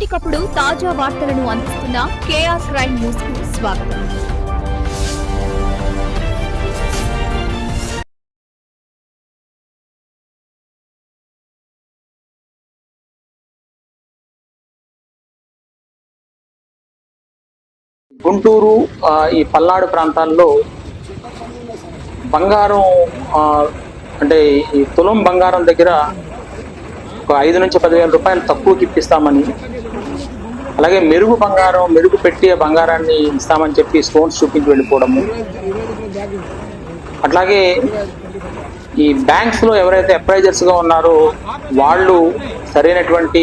ఎప్పటికప్పుడు తాజా వార్తలను అందిస్తున్న కేఆర్ క్రైమ్ న్యూస్కు స్వాగతం. గుంటూరు ఆ, ఈ పల్నాడు ప్రాంతాల్లో బంగారం ఆ, అంటే ఈ తులం బంగారం దగ్గర ఒక ఐదు నుంచి పదివేల రూపాయలు తక్కువకి ఇప్పిస్తామని అలాగే మెరుగు బంగారం మెరుగు పెట్టి బంగారాన్ని ఇస్తామని చెప్పి స్టోన్స్ చూపించి వెళ్ళిపోవడము. అట్లాగే ఈ బ్యాంక్స్లో ఎవరైతే అప్రైజర్స్గా ఉన్నారో వాళ్ళు సరైనటువంటి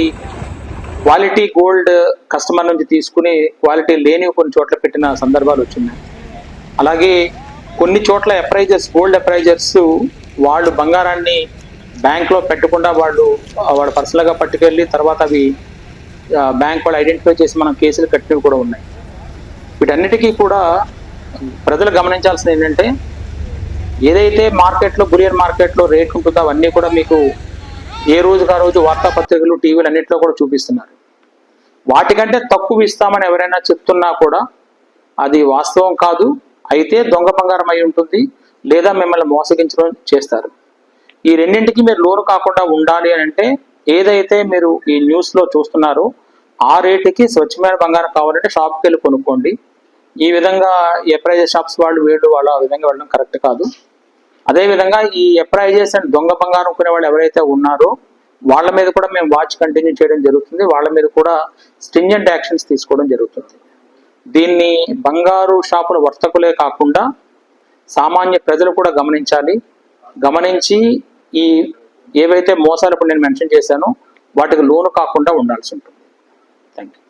క్వాలిటీ గోల్డ్ కస్టమర్ నుంచి తీసుకుని క్వాలిటీ లేని కొన్ని చోట్ల పెట్టిన సందర్భాలు వచ్చినాయి. అలాగే కొన్ని చోట్ల అప్రైజర్స్ గోల్డ్ అప్రైజర్స్ వాళ్ళు బంగారాన్ని బ్యాంక్లో పెట్టకుండా వాళ్ళు ఆ, వాళ్ళ పర్సనల్గా పట్టుకెళ్ళి తర్వాత అవి బ్యాంక్ వాళ్ళు ఐడెంటిఫై చేసి మనం కేసులు కట్టినవి కూడా ఉన్నాయి. వీటన్నిటికీ కూడా ప్రజలు గమనించాల్సింది ఏంటంటే ఏదైతే మార్కెట్లో బులియన్ మార్కెట్లో రేట్ ఉంటుందో అవన్నీ కూడా మీకు ఏ రోజుకు ఆ రోజు వార్తాపత్రికలు టీవీలు అన్నింటిలో కూడా చూపిస్తున్నారు. వాటికంటే తక్కువ ఇస్తామని ఎవరైనా చెప్తున్నా కూడా అది వాస్తవం కాదు. అయితే దొంగ బంగారం అయి ఉంటుంది లేదా మిమ్మల్ని మోసగించడం చేస్తారు. ఈ రెండింటికి మీరు లోను కాకుండా ఉండాలి అని అంటే ఏదైతే మీరు ఈ న్యూస్లో చూస్తున్నారో ఆ రేటుకి స్వచ్ఛమైన బంగారం కావాలంటే షాప్కి వెళ్ళి కొనుక్కోండి. ఈ విధంగా ఎప్రైజెస్ షాప్స్ వాళ్ళు వీళ్ళు వాళ్ళు ఆ విధంగా వెళ్ళడం కరెక్ట్ కాదు. అదేవిధంగా ఈ ఎప్రైజెస్ అండ్ దొంగ బంగారం కొనే వాళ్ళు ఎవరైతే ఉన్నారో వాళ్ళ మీద కూడా మేము వాచ్ కంటిన్యూ చేయడం జరుగుతుంది. వాళ్ళ మీద కూడా స్టింజెంట్ యాక్షన్స్ తీసుకోవడం జరుగుతుంది. దీన్ని బంగారు షాపుల వర్తకులే కాకుండా సామాన్య ప్రజలు కూడా గమనించాలి. గమనించి ఈ ఏవైతే మోసాలు ఇప్పుడు నేను మెన్షన్ చేశానో వాటికి లోను కాకుండా ఉండాల్సి ఉంటుంది. Thank you